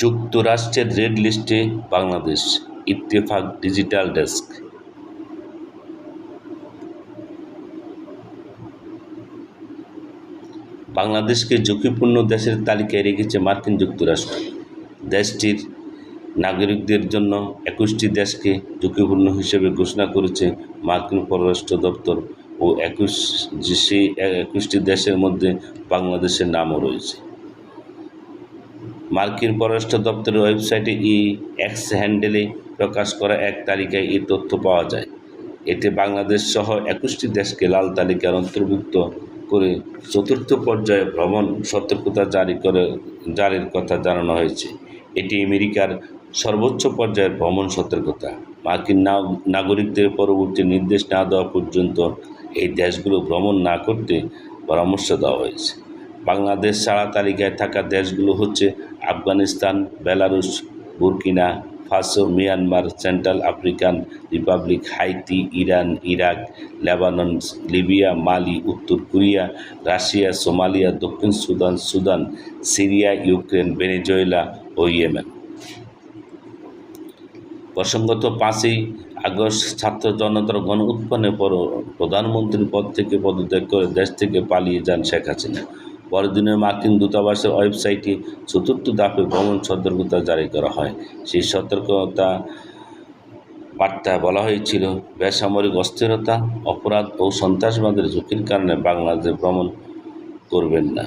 যুক্তরাষ্ট্রের রেড লিস্টে Bangladesh, Ittefaq digital desk. বাংলাদেশকে ঝুঁকিপূর্ণ দেশের তালিকায় রেখেছে মার্কিন যুক্তরাষ্ট্র। দেশটির নাগরিকদের জন্য একুশটি দেশকে ঝুঁকিপূর্ণ হিসেবে ঘোষণা করেছে মার্কিন পররাষ্ট্র দপ্তর ও একুশ সেই একুশটি দেশের মধ্যে বাংলাদেশের নামও রয়েছে। মার্কিন পররাষ্ট্র দপ্তরের ওয়েবসাইটে ই এক্স হ্যান্ডেলে প্রকাশ করা এক তালিকায় এই তথ্য পাওয়া যায়। এতে বাংলাদেশ সহ একুশটি দেশকে লাল তালিকার অন্তর্ভুক্ত করে চতুর্থ পর্যায়ে ভ্রমণ সতর্কতা জারি করে, জারির কথা জানানো হয়েছে। এটি আমেরিকার সর্বোচ্চ পর্যায়ের ভ্রমণ সতর্কতা। মার্কিন নাগরিকদের পরবর্তী নির্দেশ না দেওয়া পর্যন্ত এই দেশগুলো ভ্রমণ না করতে পরামর্শ দেওয়া হয়েছে। বাংলাদেশ ছাড়া তালিকায় থাকা দেশগুলো হচ্ছে Afghanistan Belarus Burkina, Faso, Myanmar, Central African Republic, Haiti, Iran, Iraq, Lebanon, Libya, Mali, উত্তর কোরিয়া, রাশিয়া, সোমালিয়া, দক্ষিণ Sudan Sudan, Syria, Ukraine, Venezuela ও ইয়েমেন। প্রসঙ্গত পাঁচই আগস্ট ছাত্র জনতার গণ উত্থানের পর প্রধানমন্ত্রীর পদ থেকে পদত্যাগ করে দেশ থেকে পালিয়ে যান শেখ হাসিনা। পরদিনে মার্কিন দূতাবাসের ওয়েবসাইটে চতুর্থ ধাপে ভ্রমণ সতর্কতা জারি করা হয়। সেই সতর্কতা বার্তায় বলা হয়েছিল, বেসামরিক অস্থিরতা, অপরাধ ও সন্ত্রাসবাদের ঝুঁকির কারণে বাংলাদেশে ভ্রমণ করবেন না।